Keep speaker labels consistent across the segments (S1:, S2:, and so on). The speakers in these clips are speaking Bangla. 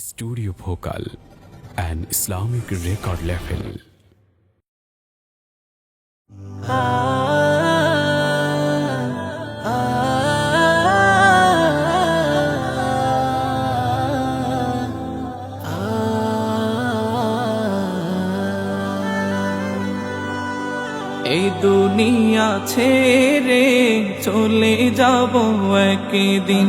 S1: Studio Bhokal, an Islamic record label.
S2: এই দুনিয়া ছেড়ে চলে যাব একদিন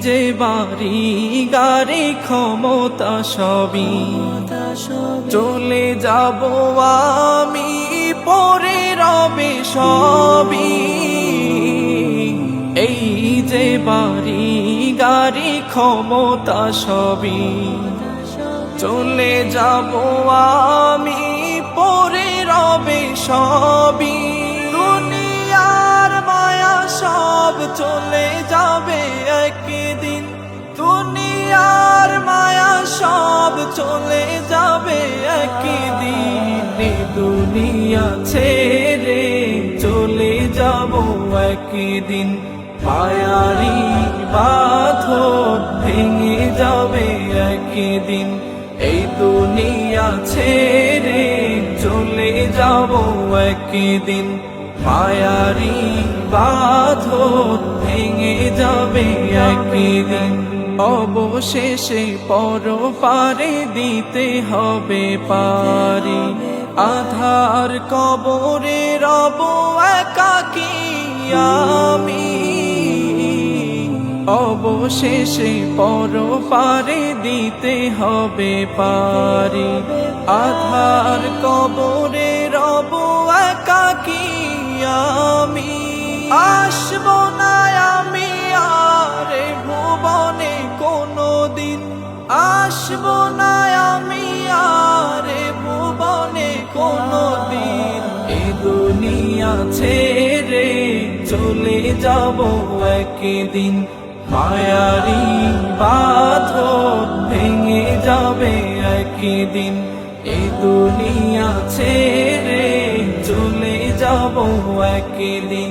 S2: যে বাড়ি, গাড়ি, ক্ষমতা সবই। চলে যাব আমি, পরে রবে সবই। এই যে বাড়ি, গাড়ি, ক্ষমতা সবই। চলে যাব আমি, পরে রবে সবই। দুনিয়ার মায়া সব চলে যাবে চলে যাবে একদিন দুনিয়া ছেড়ে। চলে যাব একদিন মায়ারি বাঁধন ভেঙে যাবে একদিন। এই দুনিয়া ছেড়ে চলে যাব একদিন। মায়ারি বাঁধন ভেঙে যাবে একদিন। অবশেষে পর পারে দিতে হবে পারি। আধার কবরে রব একাকি, আমি। অবশেষে পর পারে দিতে হবে পারি। আধার কবরে রব একাকি, আমি। আসব দিন আসব না আমি আরে ভুবনে কোনো দিন। এ দুনিয়া ছেড়ে চলে যাব একদিন। মায়ারি বাঁধন ভেঙে যাবে একদিন। এ দুনিয়া ছেড়ে চলে যাব একদিন।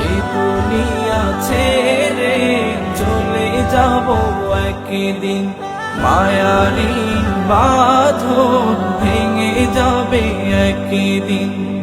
S2: এই দুনিয়া ছেড়ে চলে যাব একদিন। মায়ারি বাঁধন ভেঙে যাবে একদিন।